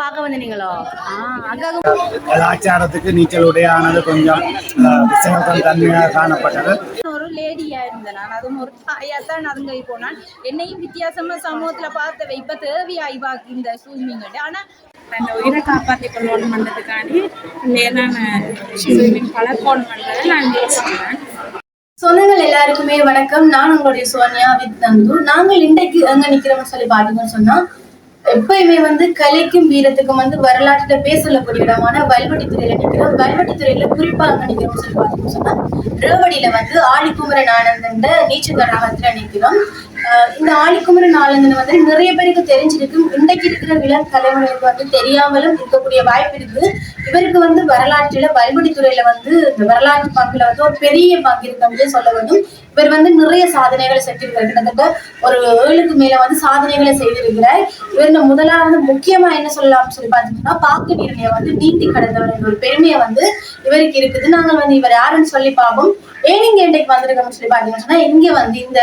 பார்க்க வந்தீங்களோ? கலாச்சாரத்துக்கு நீச்சல் உடையானது கொஞ்சம் விசேஷம் தன்மையாக காணப்பட்டது. ஒரு லேடியா இருந்தேன். நான் அதுவும் ஒரு தாயா தான் நடந்து போனான் என்னையும் வித்தியாசமா சமூகத்துல பார்த்தவ இப்ப தேவையாய் வாக்கு இந்த ஸ்விம்மிங் ஆனா அந்த உயிரை காப்பாற்றி கொள்ளணும் பண்ணுறதுக்காண்டி நான் ஸ்விம்மிங் பழக்கோன் பண்ணுறதை நான் யூஸ் சொந்தங்கள் எல்லாருக்குமே வணக்கம். நான் உங்களுடைய சோனியா வித் நந்து. நாங்கள் இன்றைக்கு எங்க நிக்கிறோம்னு சொல்லி பாத்தீங்கன்னு சொன்னா எப்பயுமே வந்து கலைக்கும் வீரத்துக்கும் வந்து வரலாற்றுல பேசக்கூடிய இடமான வல்வெட்டித்துறையில நிக்கிறோம். வல்வெட்டித்துறையில குறிப்பா அங்க நிக்கிறோம்னு சொல்லி பாத்தீங்கன்னு சொன்னா ரேவடியில வந்து ஆழிக்குமரன் ஆனந்த நீச்சல் தடாகத்துல நிக்கிறோம். இந்த ஆழிக்குமரன் ஆனந்தன் வந்து நிறைய பேருக்கு தெரிஞ்சிருக்கும் இன்றைக்கு இருக்கிற இளம் தலைமுறைக்கு வந்து தெரியாமலும் இருக்கக்கூடிய வாய்ப்பு இருக்கு இவருக்கு வந்து வரலாற்றுல வல்வெட்டித்துறையில வந்து இந்த வரலாற்று பங்குல வந்து ஒரு பெரிய பங்கு இருக்கு அப்படின்னு சொல்ல வேண்டும். இவர் வந்து நிறைய சாதனைகளை செஞ்சிருக்காரு. கிட்டத்தட்ட ஒரு ஏழுக்கு மேல வந்து சாதனைகளை செய்திருக்கிறார். இவர் இந்த முதலாவது முக்கியமா என்ன சொல்லலாம்னு சொல்லி பார்த்தீங்கன்னா பாக்கு நீரிணையை வந்து நீந்தி கடந்தவர் என்ற ஒரு பெருமையை வந்து இவருக்கு இருக்குது. நாங்கள் வந்து இவர் யாருன்னு சொல்லி பார்ப்போம். ஏனிங் இங்க வந்திருக்கோம்னு சொல்லி பாத்தீங்கன்னா இங்க வந்து இந்த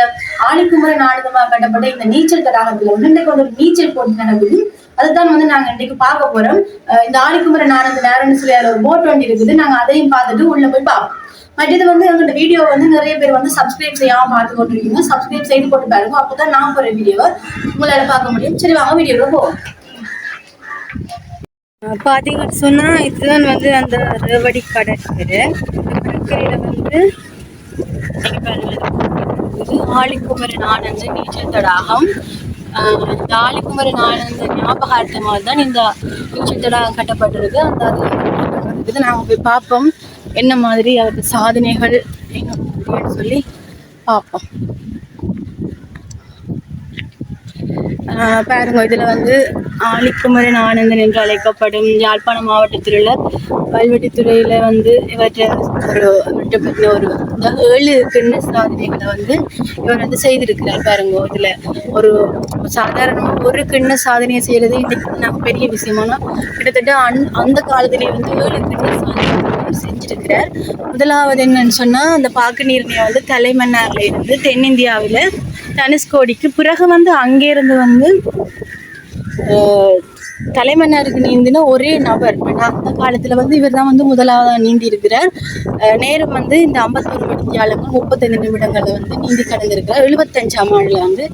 ஆளுக்குமுறை நாடகமா கட்டப்பட்ட இந்த நீச்சல் தடாகத்துல வந்து இன்றைக்கு வந்து ஒரு நீச்சல் போட்டி நடக்குது. அதுதான் வந்து நாங்க இன்றைக்கு பார்க்க போறோம். இந்த ஆளுக்குமுறை நாடக நேரம்னு சொல்லி அதுல ஒரு போட் வண்டி இருக்குது. நாங்க அதையும் பார்த்துட்டு உள்ள போய் பார்ப்போம். மற்றது வந்து எங்கள்கிட்ட வீடியோ வந்து நிறைய பேர் வந்து சப்ஸ்கிரைப் செய்யாம பார்த்து கொண்டிருக்கீங்க. சப்ஸ்கிரைப் செய்து போட்டு பாருங்க. அப்பதான் நான் போற வீடியோவை உங்களால பார்க்க முடியும். சரி வாங்க வீடியோல போவோம். பார்த்தீங்கன்னு சொன்னா இதுதான் வந்து அந்த ரேவடி கடற்கரை. கடற்கரையில வந்து இங்க இது ஆழிக்குமரன் ஆனந்த நீச்சல் தடாகம் ஆஹ் இந்த ஆழிக்குமரன் ஆனந்த ஞாபகார்த்தமாக தான் இந்த நீச்சல் தடாகம் கட்டப்பட்டிருக்கு அந்த அது நாங்கள் போய் பார்ப்போம் என்ன மாதிரி அவருக்கு சாதனைகள் என்ன அப்படின்னு சொல்லி பார்ப்போம் ஆஹ் பாருங்க இதுல வந்து ஆலிக்குமரன் ஆனந்தன் என்று அழைக்கப்படும் யாழ்ப்பாணம் மாவட்டத்தில் உள்ள கல்வெட்டுத்துறையில வந்து இவற்றை ஒரு இவற்றை ஒரு ஏழு கிண்ண சாதனைகளை வந்து இவர் வந்து செய்திருக்கிறார் பாருங்க. இதுல ஒரு சாதாரணமாக ஒரு கிண்ண சாதனையை செய்யறது இன்னைக்கு நம்ம பெரிய விஷயமானா கிட்டத்தட்ட அந் அந்த காலத்திலே வந்து ஏழு கிண்ண சாதனை செஞ்சிருக்கிறார். முதலாவது என்னன்னு சொன்னா அந்த பாக்கு நீர்மையை வந்து தலைமன்னார்ல இருந்து தென்னிந்தியாவில தனுஷ்கோடிக்கு பிறகு வந்து அங்கேருந்து வந்து தலைமன்னருக்கு நீந்தின ஒரே நபர். அந்த காலத்துல வந்து இவர் தான் வந்து முதலாவதாக நீந்தி இருக்கிறார் நேரம் வந்து இந்த ஐம்பத்தொரு மணித்தியாலங்கள் முப்பத்தைந்து நிமிடங்கள்ல வந்து நீந்தி கடந்திருக்கிறார். எழுபத்தஞ்சாம் ஆண்டுல வந்து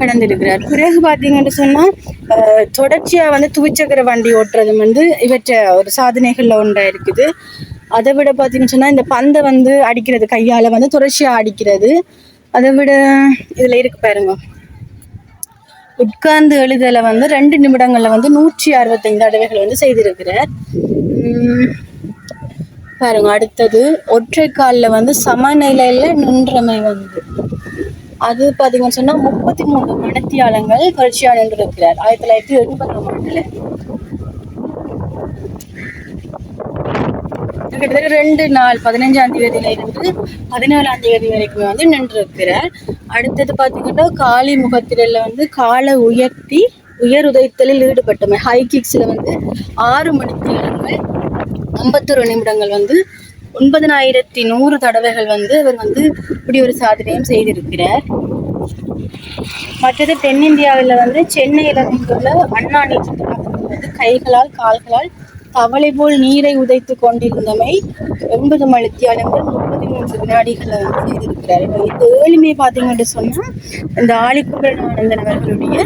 கடந்திருக்கிறார். பிறகு பார்த்தீங்கன்னு சொன்னா தொடர்ச்சியாக தொடர்ச்சியா வந்து துவிச்சக்கர வண்டி ஓட்டுறது வந்து இவற்றை ஒரு சாதனைகள்ல ஒன்றா இருக்குது. அதை விட பார்த்தீங்கன்னு சொன்னா இந்த பந்தை வந்து அடிக்கிறது கையால வந்து தொடர்ச்சியா அடிக்கிறது. அதை விட இதுல இருக்கு பாருங்க. உட்கார்ந்து எழுதலை வந்து ரெண்டு நிமிடங்களில் வந்து நூற்றி அறுபத்தைந்து தடவைகள் வந்து செய்திருக்கிறார். பாருங்க அடுத்தது ஒற்றை காலில் வந்து சமநிலையில் நின்றமை வந்து. அது பார்த்தீங்கன்னு சொன்னால் முப்பத்தி மூணு மணத்தியாளங்கள் தொடர்ச்சியா நின்றிருக்கிறார். ஆயிரத்தி தொள்ளாயிரத்தி எண்பதாம் ஆண்டுல. கிட்டத்தட்ட ரெண்டு நாள் பதினஞ்சாம் தேதியில இருந்து பதினேழாம் தேதி வரைக்கும் வந்து நின்றிருக்கிறார். அடுத்தது பார்த்தீங்கன்னா காளி முகத்திரல வந்து காலை உயர்த்தி உயர் உதைத்தலில் ஈடுபட்டமை ஹை கிக்ஸ்ல வந்து ஆறு மணிக்கு இடங்கள் ஐம்பத்தொரு நிமிடங்கள் வந்து ஒன்பதனாயிரத்தி நூறு தடவைகள் வந்து அவர் வந்து இப்படி ஒரு சாதனையும் செய்திருக்கிறார். மற்றது தென்னிந்தியாவில் வந்து சென்னையில் வந்துள்ள அண்ணா நீச்சல் வந்து கைகளால் கால்களால் தவளை போல் நீரை உதைத்து கொண்டிருந்தமை எண்பது மணித்தியாலங்கள் முப்பத்தி மூன்று வினாடிகளை வந்து செய்திருக்கிறார் இந்த ஏழுமே பார்த்தீங்கன்னு சொன்னால் இந்த ஆலிக்குமரன் அவர்களுடைய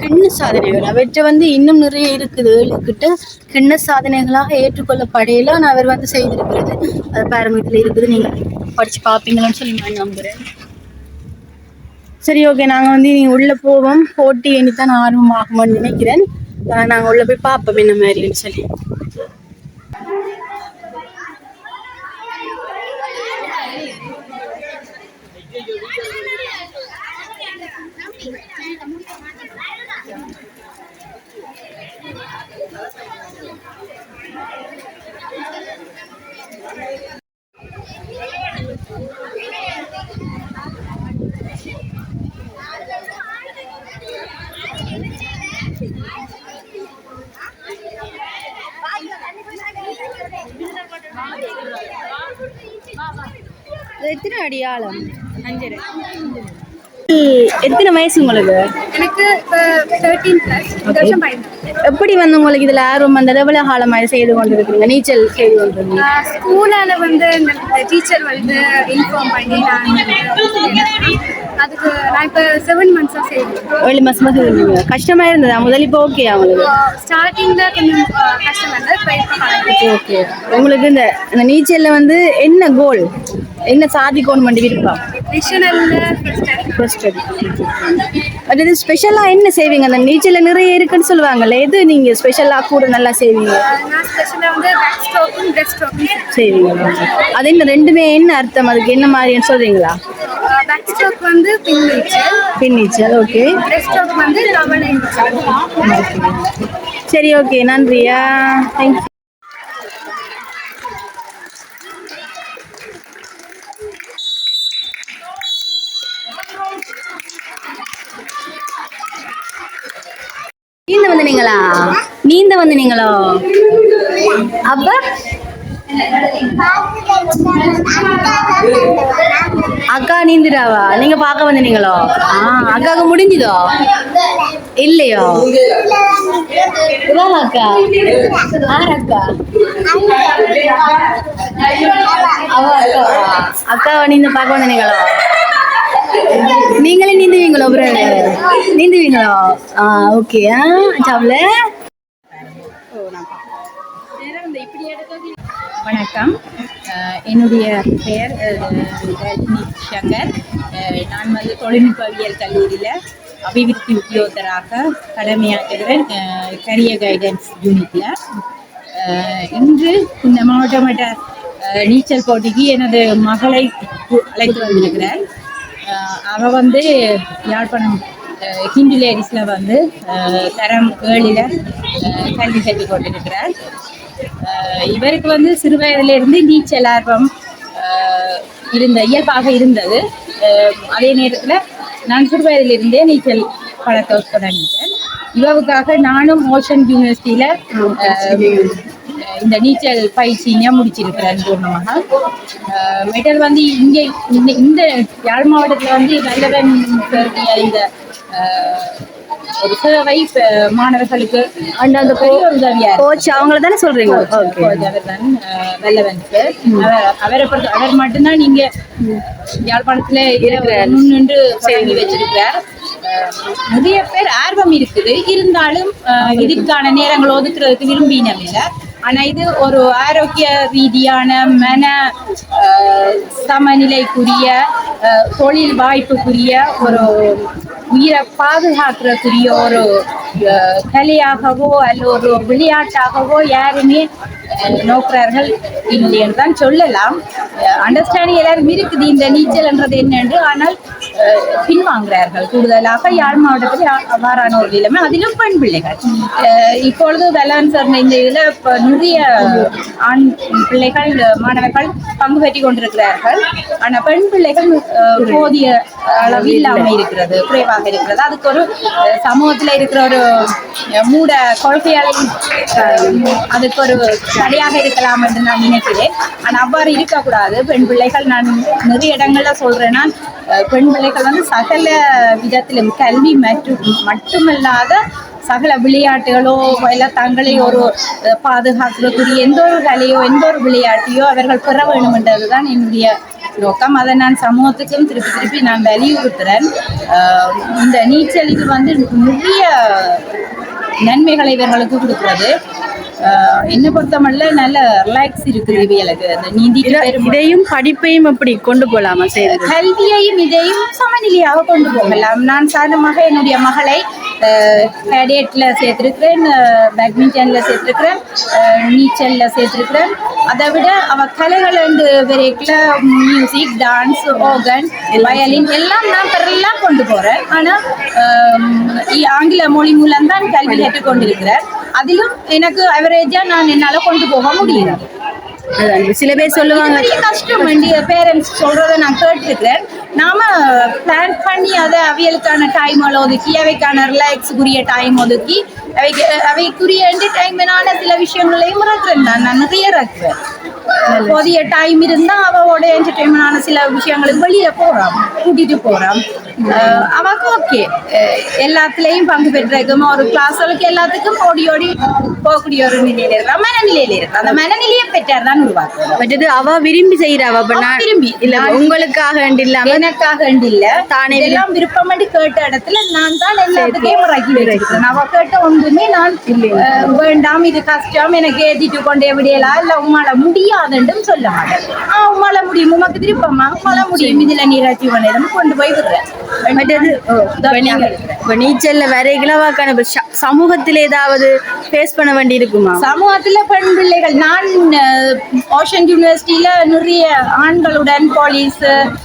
கிண்ண சாதனைகள். அவற்றை வந்து இன்னும் நிறைய இருக்குது. ஏழு கிட்ட கிண்ண சாதனைகளாக ஏற்றுக்கொள்ளப்படையெல்லாம் அவர் வந்து செய்திருக்கிறது. அது பாருங்க இதில் இருக்குது. நீங்கள் படித்து பார்ப்பீங்களான்னு சொல்லி நான் நம்புகிறேன் சரி ஓகே நாங்கள் வந்து நீ உள்ளே போவோம். போட்டி எண்ணித்தான் ஆர்வமாகும்னு நினைக்கிறேன். நாங்கள் உள்ளே போய் பார்ப்போம் என்ன மாதிரின்னு சொல்லி அஞ்சரை எத்தனை வயசு உங்களுக்கு? எனக்கு எப்படி வந்து உங்களுக்கு இதுல ஆர்வம் வந்தது எவ்வளவு காலமாக செய்து கொண்டிருக்கிறீங்க? நீச்சல் செய்து கொண்டிருக்கீங்க. ஸ்கூலால் வந்து டீச்சர் வந்து இன்ஃபார்ம் பண்ணி அதுக்கு நான் இப்போ செவன் மந்த்ஸாக செய்கிறேன் ஏழு மாசமா செய்திருந்தீங்க கஷ்டமா இருந்ததா? முதல் இப்போ ஓகே உங்களுக்கு? ஸ்டார்டிங்கில் கொஞ்சம் கஷ்டம் பழகிடுச்சு. ஓகே உங்களுக்கு இந்த இந்த நீச்சல்ல வந்து என்ன கோல் என்ன சாதிக்கணும் வேண்டி விருப்பம்? அது இது ஸ்பெஷலாக என்ன செய்வீங்க? அந்த நீச்சல்ல நிறைய இருக்குன்னு சொல்லுவாங்கல்ல எது நீங்க ஸ்பெஷலாக கூட நல்லா செய்வீங்க? செய்வீங்க. அது என்ன ரெண்டுமே என்ன அர்த்தம்? அதுக்கு என்ன மாதிரின்னு சொல்றீங்களா? பேக் ஸ்ட்ரோக் வந்து பின் நீச்சல். பின் நீச்சல் ஓகே பிரெஸ்ட் ஸ்ட்ரோக் வந்து தவணை நீச்சல். சரி ஓகே நன்றியா. தேங்க்யூ வந்தீங்களா நீந்த வந்தீங்களோ அப்ப? அக்கா நீந்துடாவா நீங்க பார்க்க வந்தீங்களோ ஆ அக்காவுக்கு முடிஞ்சுதோ? இல்லையோ? இதான் அக்கா? ஆர் அக்கா? அவ அக்காவா? அக்காவை நீந்த பார்க்க வந்து நீங்களே நீந்துவீங்களோ பிரதர் நீந்துவீங்களோ? ஆ ஓகே ஆ சாப்பிட வணக்கம். என்னுடைய பெயர் ரஜினி சங்கர். நான் வந்து தொழில்நுட்பவியல் கல்லூரியில் அபிவிருத்தி உத்தியோகராக கடமையாற்றுகிறேன். கரியர் கைடன்ஸ் யூனிட்டில் இன்று இந்த மாவட்ட நீச்சல் போட்டிக்கு எனது மகளை அழைத்து வந்திருக்கிறேன் அவள் வந்து யாழ்ப்பாணம் அஹ், ஹிந்து லேடிஸில் வந்து தரம் ஏழில் கல்வி கல்வி கொண்டிருக்கிறார் இவருக்கு வந்து சிறு வயதிலிருந்து நீச்சல் ஆர்வம் இருந்த இயல்பாக இருந்தது. அதே நேரத்தில் நான் சிறு வயதிலிருந்தே நீச்சல் பழக்க தொடங்கிட்டேன் இவவுக்காக நானும் ஓஷன் யூனிவர்சிட்டியில் இந்த நீச்சல் பயிற்சியை முடிச்சிருக்கிறேன் பூர்ணமாக மெடல் வந்து இங்கே இந்த இந்த யாழ் மாவட்டத்தில் வந்து நல்லவன் இந்த ஒரு சேவை மாணவர்களுக்கு அந்த அந்த. கோச் அவங்கள தானே சொல்றீங்க? ஓகே. அவர்தான் வெல்லவன் அவர் அவரை பொறுத்த அவர் மட்டும்தான் நீங்க யாழ்ப்பாணத்துல முன்னின்று தொடங்கி வச்சிருக்கிறார் நிறைய பேர் ஆர்வம் இருக்குது. இருந்தாலும் இதுக்கான நேரங்கள் ஒதுக்குறதுக்கு விரும்பினம் இல்லை ஆனா இது ஒரு ஆரோக்கிய ரீதியான மன சமநிலைக்குரிய தொழில் வாய்ப்புக்குரிய ஒரு உயிரை பாதுகாக்கிறதுக்குரிய ஒரு கலையாகவோ அல்ல ஒரு விளையாட்டாகவோ யாருமே நோக்கிறார்கள் இல்லைன்னு இல்லை தான் சொல்லலாம். அண்டர்ஸ்டாண்டிங் எல்லாரும் இருக்குது. இந்த நீச்சல்ன்றது என்னென்று ஆனால் பின்வாங்கிறார்கள். கூடுதலாக யாழ் மாவட்டத்தில் அவ்வாறான ஒரு நிலைமை. அதிலும் பெண் பிள்ளைகள். இப்பொழுது வெள்ளான் சார் இந்த இதில் இப்போ நிறைய ஆண் பிள்ளைகள் மாணவர்கள் பங்கு பெற்றி கொண்டிருக்கிறார்கள். ஆனால் பெண் பிள்ளைகள் போதிய அளவு இல்லாமல் இருக்கிறது குறைவாக இருக்கிறது. அதுக்கு ஒரு சமூகத்தில் இருக்கிற ஒரு மூட கொள்கையால் அதுக்கு ஒரு தடையாக இருக்கலாம் என்று நான் நினைக்கிறேன். ஆனால் அவ்வாறு இருக்கக்கூடாது. பெண் பிள்ளைகள் நான் நிறைய இடங்களில் சொல்கிறேன்னா நான் பெண் பிள்ளைகள் வந்து சகல விதத்திலும் கல்வி மற்றும் மட்டுமல்லாத சகல விளையாட்டுகளோ இல்லை தங்களை ஒரு அஹ், பாதுகாக்கிறதுக்குரிய எந்த ஒரு கலையோ எந்த ஒரு விளையாட்டையோ அவர்கள் பெற வேண்டும் என்றதுதான் என்னுடைய நோக்கம். அதை நான் சமூகத்துக்கும் திருப்பி திருப்பி நான் வலியுறுத்துறேன். இந்த நீச்சல் இது வந்து நிறைய நன்மைகளை இவர்களுக்கு கொடுக்கிறது. என்னை பொறுத்தமல்ல நல்ல ரிலாக்ஸ் இருக்குது இவைகளுக்கு அந்த பெரும். இதையும் படிப்பையும் எப்படி கொண்டு போலாமா செய்யறது? கல்வியையும் இதையும் சமநிலையாக கொண்டு போகலாம். நான் சாதாரணமாக என்னுடைய மகளை கேடேட்டில் சேர்த்துருக்கிறேன் பேட்மிண்டனில் சேர்த்துருக்கிறேன் நீச்சலில் சேர்த்துருக்கிறேன். அதை விட அவள் கலைகள் ரெண்டு வரைக்கில் மியூசிக் டான்ஸ் ஓகன் வயலின் எல்லாம் நான் பெறலாம் கொண்டு போகிறேன் ஆனால் ஆங்கில மொழி மூலம் தான் கல்வி கற்றுக்கொண்டிருக்கிறார் அதிலும் எனக்கு அவரேஜாக நான் என்னால் கொண்டு போக முடியல. சில பேர் சொல்லுவாங்க. கஷ்டம் வேண்டிய பேரண்ட்ஸ் சொல்றத நான் கேட்டிருக்கிறேன் நாம பிளான் பண்ணி அதை அவியலுக்கான டைம் ஒதுக்கி அவைக்கான ரிலாக்ஸுக்குரிய டைம் ஒதுக்கி அவைக்கு அவைக்குரிய என்டர்டைன்மெண்டான சில விஷயங்களையும் இறக்குறேன் நான் நான் நிறைய இறக்குவேன் போதிய டைம் இருந்தா அவளோட என்டர்டைன்மெண்டான சில விஷயங்களுக்கு வெளியில போறோம் கூட்டிட்டு போறோம் அஹ் அவக்கு ஓகே எல்லாத்துலயும் பங்கு பெற்றிருக்கும். ஒரு கிளாஸ்களுக்கு எல்லாத்துக்கும் ஓடி ஓடி போகக்கூடிய ஒரு நிலையில இருக்கா மனநிலையில இருக்கு அந்த மனநிலையை பெற்றார் தான் உருவாக்குறோம் மற்றது அவ விரும்பி அவ நான் விரும்பி. இல்ல உங்களுக்காக இல்லாம எனக்காக இல்ல. தானே இதெல்லாம் விருப்பமடி கேட்ட இடத்துல நான் தான் எல்லாத்துக்கையும் முறைக்கி வச்சிருக்கேன். அவ கேட்ட ஒன்றுமே நான் வேண்டாம் இது கஷ்டம். எனக்கு ஏத்திட்டு கொண்டே விடையலாம் இல்ல உமால முடியாதுன்றும் சொல்ல மாட்டேன். ஆ உமால முடியும்? உமக்கு விருப்பமா? உமால முடியும். இதுல நீராட்சி பண்ணி கொண்டு போய் இப்ப நீச்சல்ல வரைகளை வாக்கான இப்ப ச- சமூகத்துல ஏதாவது ஃபேஸ் பண்ண வேண்டி இருக்குமா? சமூகத்துல பெண் பிள்ளைகள் நான் ஓஷன் யூனிவர்சிட்டியில நிறைய ஆண்களுடன் போலீஸ்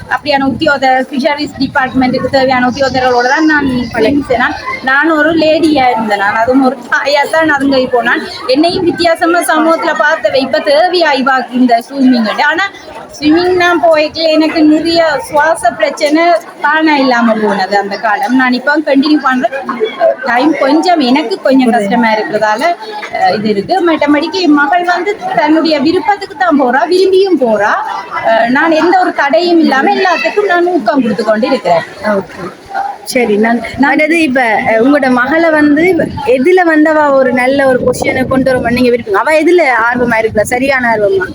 அப்படியான உத்தியோகர் ஃபிஷரிஸ் டிபார்ட்மெண்ட்டுக்கு தேவையான உத்தியோகர்களோட தான் நான் பழகினேன் நான் ஒரு லேடியா இருந்தேன். நான் அதுவும் ஒரு தாயா தான் அதுங்க போனான். என்னையும் வித்தியாசமா சமூகத்துல பார்த்தவை இப்ப வாக்கு இந்த ஸ்விம்மிங் ஆனா ஸ்விம்மிங் நான் போய்க்கல. எனக்கு நிறைய சுவாச பிரச்சனை தானாக இல்லாம போனது அந்த காலம். நான் இப்போ கண்டினியூ பண்றேன் டைம் கொஞ்சம் எனக்கு கொஞ்சம் கஷ்டமா இருக்கிறதால இது இருக்கு. மற்றபடிக்கு மகள் வந்து தன்னுடைய விருப்பத்துக்கு தான் போறா விரும்பியும் போறா. நான் எந்த ஒரு தடையும் இல்லாம எல்லாத்துக்கும் நான் ஊக்கம் கொடுத்து கொண்டு இருக்கிறேன். ஓகே சரி நான் மற்றது இப்ப அஹ், உங்களோட மகளை வந்து எதுல வந்து அவ ஒரு நல்ல ஒரு பொசிஷனை கொண்டு வர நீங்க விருப்பம். அவ எதுல ஆர்வமா இருக்கிறா சரியான ஆர்வமா?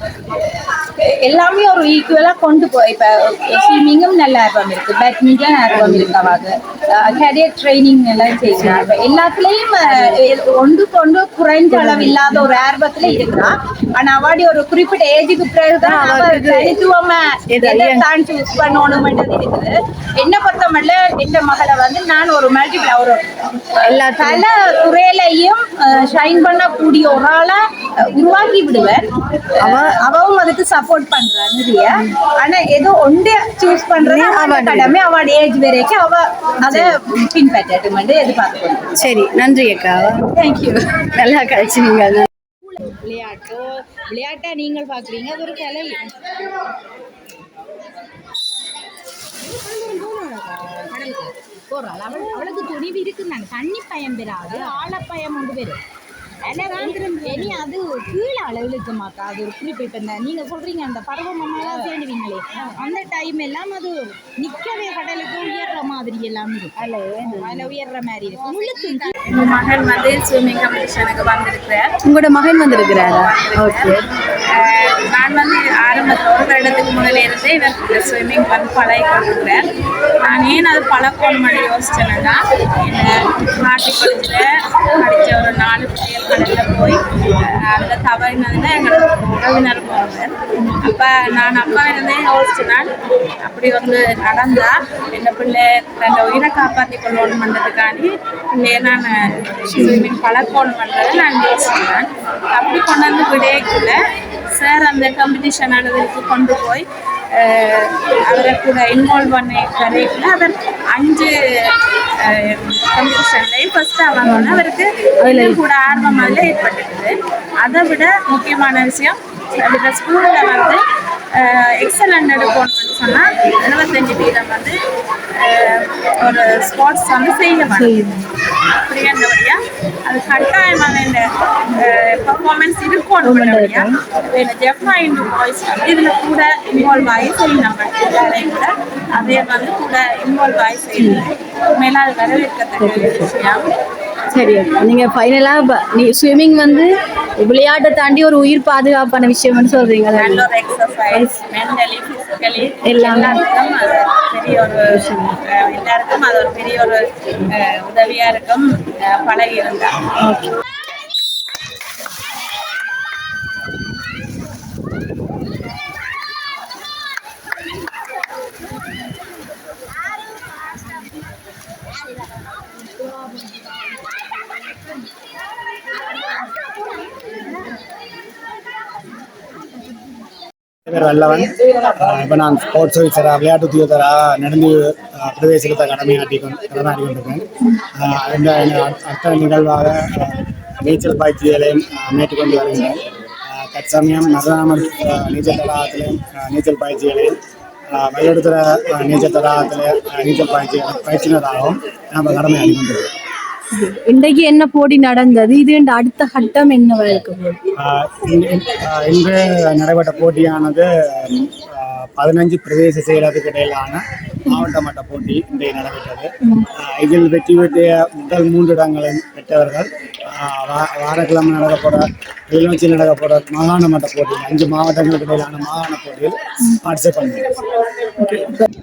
எல்லாமே ஒரு ஈக்குவலா கொண்டு போய் இப்ப ஸ்விம்மிங்கும் நல்ல ஆர்வம் இருக்கு. பேட்மிண்டன் ஆர்வம் இருக்கு அவங்க கேரியர் ட்ரைனிங் எல்லாம் செய்யறாங்க எல்லாத்துலயும் அஹ், எ- ஒன்று கொண்டு குறைஞ்ச அளவு இல்லாத ஒரு ஆர்வத்துல இருக்கா. ஆனா அவாடி ஒரு குறிப்பிட்ட ஏஜுக்கு பிறகுதான் அவ அவருக்கு தனித்துவமா எது எதை ஐயா- தான் சூஸ் பண்ணணும்ன்றது இருக்குது. என்ன பொறுத்த மட்டும் இந்த மகளை வந்து நான் ஒரு மல்டிபிள் ஒரு எல்லா பல துறையிலையும் ஷைன் பண்ணக்கூடிய ஒரு ஆளா உருவாக்கி விடுவேன். அவ அவவும் அதுக்கு சப்போர்ட் பண்றா நிறைய ஆனா ஏதோ ஒன்றே சூஸ் பண்றது அவ கடமை அவட ஏஜ் வரைக்கும் அவ அதை பின்பற்றட்டும் எதிர்பார்க்கணும். சரி நன்றி அக்கா. தேங்க்யூ நல்லா கழிச்சுனீங்க விளையாட்டோ. விளையாட்டா நீங்கள் பாக்குறீங்க அது ஒரு கலை. போறாள் அவள் அவளுக்கு துணிவு இருக்குன்னாங்க. தண்ணி பயம் பெறாது ஆழப்பயம் ஒன்று பெறும். இனி அது கீழே அளவுக்கு மாட்டா. அது ஒரு குறிப்பிட்ட இந்த நீங்க சொல்றீங்க அந்த பருவமெல்லாம் சேர்ந்துவீங்களே. அந்த டைம் எல்லாம் அது நிக்கவே கடலுக்கு உயர்ற மாதிரி எல்லாம் இருக்கும். அதுல உயர்ற மாதிரி இருக்கும். முழுக்கு எங்க மகன் வந்து ஸ்விம்மிங் காம்படிஷனுக்கு வந்திருக்கிறேன் உங்களோட மகன் வந்திருக்கிறாரா? ஓகே நான் வந்து ஆரம்பத்தில் ஒரு வருடத்துக்கு முதல்ல இருந்தே இவர் ஸ்விம்மிங் வந்து பழகி கொண்டிருக்கிறேன் நான் ஏன் அது பழக்கணும்னு யோசிச்சேன்னா என்னை நாட்டு காலேஜில் படித்த ஒரு நாலு பிள்ளைகள் கடலில் போய் அதில் தவறினதுல எங்களோட உறவினர் போனவர் அப்போ நான் அப்பா இருந்தே யோசிச்சேன் அப்படி வந்து நடந்தா என்ன பிள்ளை தன் உயிரை காப்பாற்றி கொள்ளணுன்றதுக்காண்டி பிள்ளைய நான் ஸ்விம்மிங் பழக்கணுன்றதை நான் யோசிச்சேன் அப்படி கொண்டு வந்து விடையக்குள்ள சார் அந்த காம்படிஷன் அளவுக்கு கொண்டு போய் அவரை கூட இன்வால்வ் பண்ண வரைக்குள்ள அவர் அஞ்சு காம்படிஷன்லையும் ஃபர்ஸ்ட் ஆவாங்க அவருக்கு இன்னும் கூட ஆர்வம் அதில் ஏற்பட்டுக்குது அதை விட முக்கியமான விஷயம் ஸ்கூலில் வந்து எக்ஸலண்ட் எடுக்கணும்னு சொன்னால் எழுபத்தஞ்சு வீதம் வந்து ஒரு ஸ்போர்ட்ஸ் வந்து செய்ய அப்படிங்கிறபடியா அது கட்டாயமாக இந்த பர்ஃபார்மன்ஸ் இருக்கணும்ன்றபடியா இந்த ஜெஃப் மைண்ட் வாய்ஸ் இதில் கூட இன்வால்வ் ஆகி செய்யணும். கூட அதே வந்து கூட இன்வால்வ் ஆகி செய்யணும். உண்மையில அது வரவேற்கத்தக்க விஷயம். சரி அக்கா. நீங்க ஃபைனலா நீ ஸ்விம்மிங் வந்து விளையாட்டை தாண்டி ஒரு உயிர் பாதுகாப்பான விஷயம்னு எல்லாமே. எல்லாருக்கும் அது பெரிய ஒரு எல்லாருக்கும் அது ஒரு பெரிய ஒரு அஹ், உதவியா இருக்கும் பழகி இருந்தா பேர் வல்லவன். இப்போ நான் ஸ்போர்ட்ஸ் ஆஃபீஸராக விளையாட்டு உத்தியோகராக நடந்து பிரதேசத்தை கடமையாட்டி கொண்டு கொண்டிருக்கேன். இந்த அடுத்த நிகழ்வாக நீச்சல் பயிற்சிகளையும் மேற்றுக்கொண்டு மேற்கொண்டு வருகிறேன். தற்சமயம் நரநாமல் நீச்சல் தடாகத்திலையும் நீச்சல் பயிற்சிகளையும் அஹ், நீச்சல் தடாகத்தில் நீச்சல் பயிற்சி பயிற்சினராகவும் நாம் கடமையாடி கொண்டிருக்கோம் இன்றைக்கு என்ன போட்டி நடந்தது? இது அடுத்த கட்டம் என்னவா இருக்க? போகுது ஆஹ் இன்று நடைபெற்ற போட்டியானது பதினஞ்சு பிரதேச செயலகத்துக்கு இடையிலான மாவட்ட மட்ட போட்டி இன்றைய நடைபெற்றது. இதில் வெற்றி பெற்ற முதல் மூன்று இடங்களை பெற்றவர்கள் வாரக்கிழமை நடக்கப்போற கிளிநொச்சியில் நடக்கப்போற மாகாண மட்ட போட்டி அஞ்சு மாவட்டங்களுக்கு இடையிலான மாகாண போட்டியில் பார்ட்டிசிபேட் பண்ணுறோம்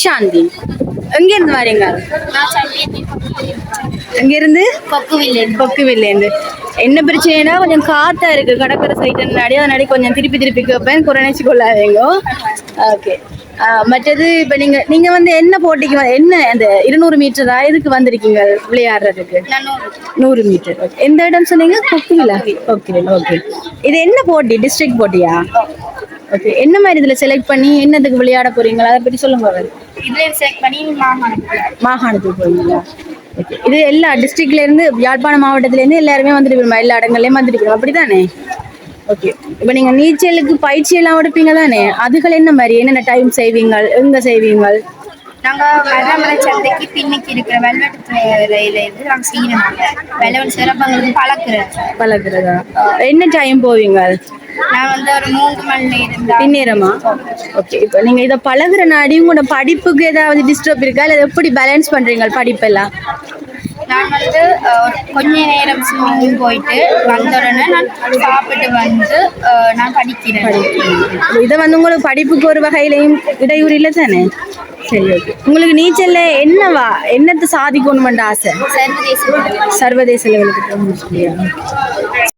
கிருஷாந்தி எங்க இருந்து வரீங்க? எங்க இருந்து கொக்குவில்லேருந்து என்ன பிரச்சனைனா கொஞ்சம் காத்தா இருக்கு. கடற்கரை சைடு முன்னாடி. அதனாடி கொஞ்சம் திருப்பி திருப்பி கேட்பேன் குறைச்சி கொள்ளாதீங்க ஓகே மற்றது இப்ப நீங்க நீங்க வந்து என்ன போட்டிக்கு என்ன அந்த இருநூறு மீட்டரா இதுக்கு வந்திருக்கீங்க விளையாடுறதுக்கு? நூறு மீட்டர் ஓகே எந்த இடம் சொன்னீங்க? கொக்குவிலா ஓகே ஓகே இது என்ன போட்டி? டிஸ்ட்ரிக்ட் போட்டியா? ஓகே என்ன மாதிரி இதுல செலக்ட் பண்ணி என்னதுக்கு விளையாட போறீங்களா? அதை பத்தி சொல்லுங்க அவர். இதுல செலக்ட் பண்ணி மாகாணம் மாகாணத்துக்கு போவீங்களா ஓகே இது எல்லா டிஸ்ட்ரிக்ட்ல இருந்து யாழ்ப்பாணம் மாவட்டத்துல இருந்து எல்லாருமே வந்துட்டு போயிருமா எல்லா இடங்கள்லயும் வந்துட்டு போயிருமா அப்படிதானே? ஓகே இப்போ நீங்க நீச்சலுக்கு பயிற்சி எல்லாம் எடுப்பீங்க தானே? அதுகள் என்ன மாதிரி? என்னென்ன டைம் செய்வீங்க எங்க செய்வீங்க நாங்க மரமலை சந்தைக்கு பின்னுக்கு இருக்கிற வெல்வெட்டு துறையில இருந்து நாங்க செய்யணும் வெள்ளவன் சிறப்பங்களுக்கு பழக்கிறேன் பழகுறதா? என்ன டைம் போவீங்க? நான் வந்து ஒரு மூன்று மணி நேரம் தான் பின்னேரமா ஓகே இப்போ நீங்க இதை பழகுற நாடி உங்களோட படிப்புக்கு ஏதாவது டிஸ்டர்ப் இருக்கா? இல்லை எப்படி பேலன்ஸ் பண்றீங்க படிப்பெல்லாம்? நான் வந்து அஹ், ஒரு கொஞ்ச நேரம் ஸ்விம்மிங் போயிட்டு வந்த உடனே நான் சாப்பிட்டு வந்து அஹ், நான் படிக்கிறேன். இதை வந்து உங்களுக்கு படிப்புக்கு ஒரு வகையிலையும் இடையூறு இல்லை தானே? சரி ஓகே உங்களுக்கு நீச்சல்ல என்னவா என்னத்தை சாதிக்கணுமென்ற ஆசை? சர்வதேச சர்வதேச லெவலுக்கு போகணும்.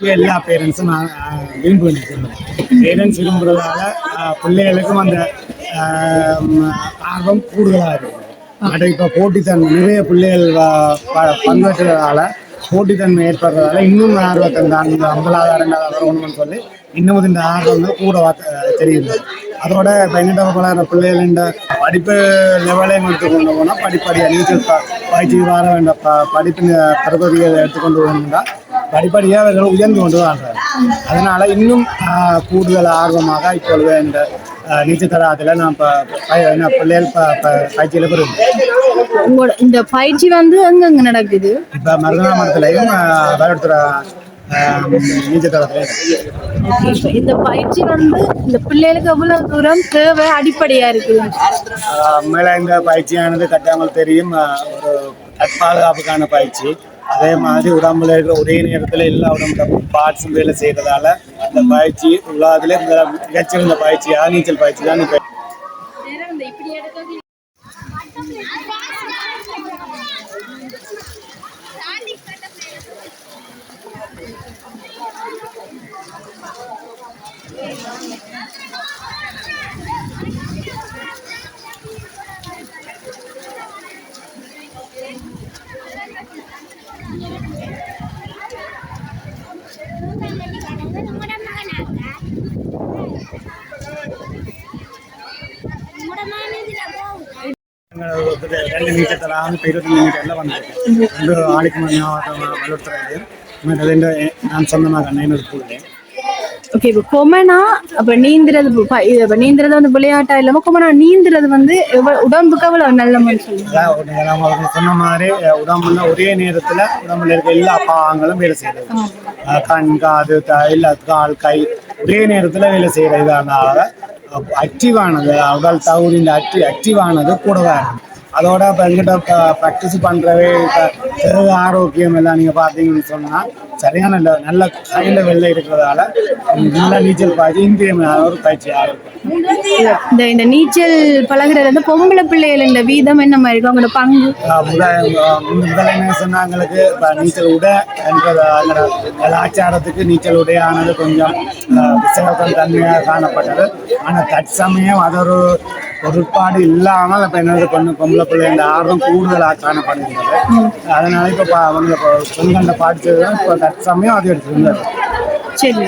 எல்லா பேரண்ட்ஸும் நான் விரும்புகிறேன் பேரண்ட்ஸ் விரும்புறதால பிள்ளைகளுக்கும் அந்த ஆர்வம் கூடுதலாக இருக்கும் அது இப்போ போட்டித்தன்மை நிறைய பிள்ளைகள் வ- ப- பங்கேற்றதால போட்டித்தன்மை ஏற்படுறதால இன்னும் ஆர்வத்தை இந்த அம்பலாதாரங்கள் வரணும்னு சொல்லி இன்னமும் இந்த ஆர்வம் வந்து கூட வா- தெரியுது. அதோட இப்போ எங்கிட்ட பழகிற பிள்ளைகள் இந்த படிப்பு லெவலையும் எடுத்துக்கொண்டு போனால் படிப்படியாக நீச்சல் பயிற்சி வர வேண்ட ப படிப்பு தரப்பதியை எடுத்துக்கொண்டு போகணும்னா படிப்படியாக அவர்கள் உயர்ந்து கொண்டு வாழ்றாங்க அதனால் இன்னும் கூடுதல் ஆர்வமாக இப்பொழுது இந்த நீச்சல் தடாகத்தில் நான் இப்போ என்ன பிள்ளைகள் பயிற்சியில் பெறுவேன். உங்களோட இந்த பயிற்சி வந்து எங்கெங்க நடக்குது? இப்போ மருதனா மரத்துலையும் வேலைத்துறை நீச்சல் இந்த பயிற்சி வந்து இந்த பிள்ளைகளுக்கு எவ்வளவு தூரம் தேவை? அடிப்படையா இருக்குது. மேலே இந்த பயிற்சியானது கட்டாமல் தெரியும் ஒரு பாதுகாப்புக்கான பயிற்சி. அதே மாதிரி உடம்புல இருக்கிற ஒரே நேரத்தில் எல்லா உடம்புல பார்ட்ஸும் வேலை செய்கிறதால இந்த பயிற்சி உள்ளாதில் இந்த மிகச்சிறந்த பயிற்சியாக நீச்சல் பயிற்சி தான் இப்போ இப்போ இருபத்தஞ்சு மீட்டரில் வந்திருக்கேன் ரெண்டு ஆலிக்குமர் மாவட்டம் வலுத்துறையிலையும் மற்றது இந்த நான் சொந்தமாக அண்ணன் ஸ்கூல்லையும் ஓகே இப்போ கொமனா அப்ப நீந்துறது ப- ப- இது அப்ப நீந்துறது வந்து விளையாட்டா இல்லாம கொமனா நீந்துறது வந்து உடம்புக்கு அவ்வளவு நல்ல அவங்க சொன்ன மாதிரி உடம்புல ஒரே நேரத்தில் உடம்புல இருக்க எல்லா பாகங்களும் வேலை செய்யுது அஹ், கண் காது த எல்லா கால் கை ஒரே நேரத்தில் வேலை செய்கிற இதனால ஆக்டிவானது உடல் தகுதியின் ஆக்டி ஆக்டிவானது கூடவே இருக்கும். அதோட இப்போ எங்கிட்ட ப்ராக்டிஸ் பண்ணுறவே இப்போ ஆரோக்கியம் எல்லாம் நீங்கள் பார்த்தீங்கன்னு சொன்னால் சரியான le- நல்ல ஹை லெவலில் இருக்கிறதால நல்ல நீச்சல் பயிற்சி இன்றியமையாத ஒரு பயிற்சியாக இருக்கும் இந்த இந்த நீச்சல் பழகுறது வந்து பொம்பளை பிள்ளைகள் இந்த வீதம் என்ன மாதிரி இருக்கு அவங்களோட பங்கு? முதல் என்ன சொன்னாங்களுக்கு இப்போ நீச்சல் உடை அந்த கலாச்சாரத்துக்கு நீச்சல் உடையானது கொஞ்சம் விசேஷம் தன்மையாக காணப்பட்டது. ஆனால் தற்சமயம் அது ஒரு பொருட்பாடு இல்லாமல் இப்போ என்னது பொண்ணு பொம்பளை பிள்ளை இந்த ஆர்வம் கூடுதலாக காணப்படுகிறது அதனால இப்போ அவங்க இப்போ சொந்த பாடிச்சது தான் இப்போ தற்சமயம் அது எடுத்துருந்தது சரி.